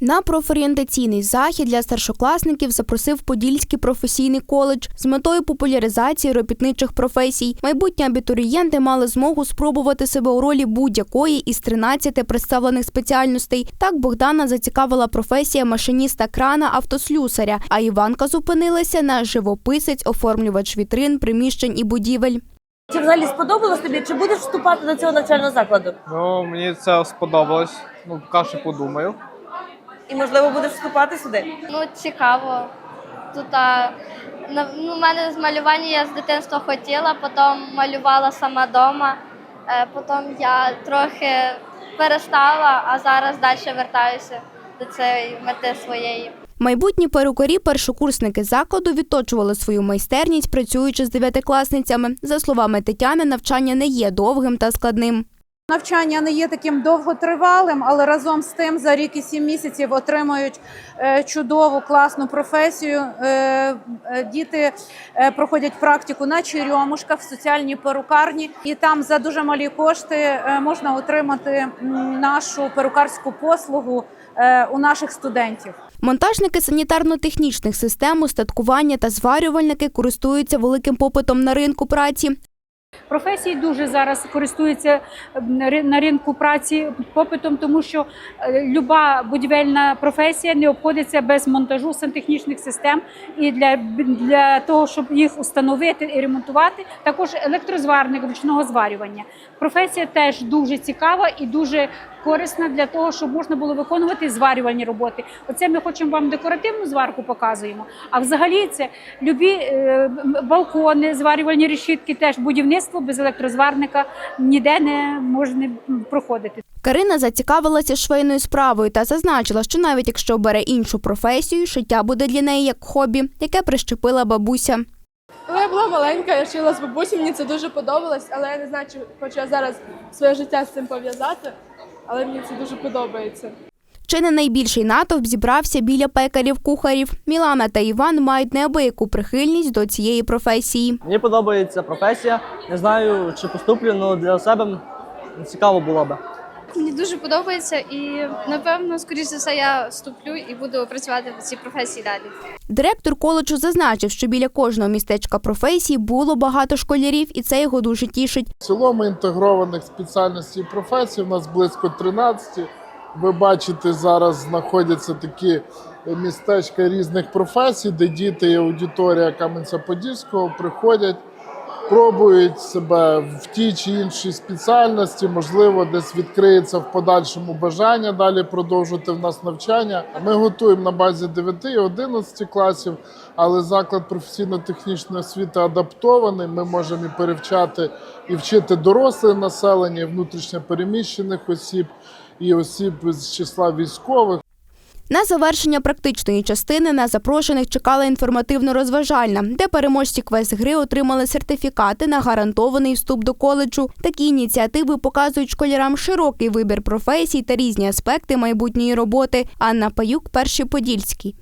На профорієнтаційний захід для старшокласників запросив Подільський професійний коледж з метою популяризації робітничих професій. Майбутні абітурієнти мали змогу спробувати себе у ролі будь-якої із 13 представлених спеціальностей. Так Богдана зацікавила професія машиніста крана автослюсаря, а Іванка зупинилася на живописець, оформлювач вітрин, приміщень і будівель. Чи взагалі сподобалось тобі? Чи будеш вступати до цього навчального закладу? Ну, мені це сподобалось. Ну, поки що подумаю. І можливо будеш вступати сюди? Ну, цікаво. Тут а, на- ну, у мене з малювання я з дитинства хотіла, потім малювала сама вдома. Е, потім я трохи перестала, а зараз далі вертаюся до цієї мети своєї. Майбутні перукарі першокурсники закладу відточували свою майстерність, працюючи з дев'ятикласницями. За словами Тетяни, навчання не є довгим та складним. Навчання не є таким довготривалим, але разом з тим за рік і сім місяців отримують е, чудову класну професію. Е, е, Діти проходять практику на черемушках в соціальній перукарні, і там за дуже малі кошти можна отримати нашу перукарську послугу у наших студентів. Монтажники санітарно-технічних систем, устаткування та зварювальники користуються великим попитом на ринку праці. Професії дуже зараз користуються на ринку праці попитом, тому що е, люба будівельна професія не обходиться без монтажу сантехнічних систем. І для, для того, щоб їх установити і ремонтувати, також електрозварник ручного зварювання. Професія теж дуже цікава і дуже корисна для того, щоб можна було виконувати зварювальні роботи. Оце ми хочемо вам декоративну зварку показуємо. А взагалі це любі е, балкони, зварювальні решітки, теж будівництво без електрозварника ніде не можна проходити. Карина зацікавилася швейною справою та зазначила, що навіть якщо обере іншу професію, шиття буде для неї як хобі, яке прищепила бабуся. Коли я була маленька, я вчила з бабусі, мені це дуже подобалось, але я не знаю, чи хочу я зараз своє життя з цим пов'язати, але мені це дуже подобається. Чи не найбільший натовп зібрався біля пекарів-кухарів. Мілана та Іван мають неабияку прихильність до цієї професії. Мені подобається професія. Не знаю, чи поступлю, але для себе цікаво було би. Мені дуже подобається і напевно, скоріш за все, я вступлю і буду працювати в цій професії далі. Директор коледжу зазначив, що біля кожного містечка професії було багато школярів, і це його дуже тішить. В цілому інтегрованих спеціальностей і професій у нас близько 13. Ви бачите, зараз знаходяться такі містечка різних професій, де діти і аудиторія Кам'янця-Подільського приходять, пробують себе в тій чи іншій спеціальності. Можливо, десь відкриється в подальшому бажання далі продовжувати в нас навчання. Ми готуємо на базі 9 і 11 класів, але заклад професійно-технічної освіти адаптований. Ми можемо і перевчати і вчити доросле населення, і внутрішньо переміщених осіб, і осіб з числа військових. На завершення практичної частини на запрошених чекала інформативно-розважальна, де переможці квест-гри отримали сертифікати на гарантований вступ до коледжу. Такі ініціативи показують школярам широкий вибір професій та різні аспекти майбутньої роботи. Анна Паюк, перший подільський.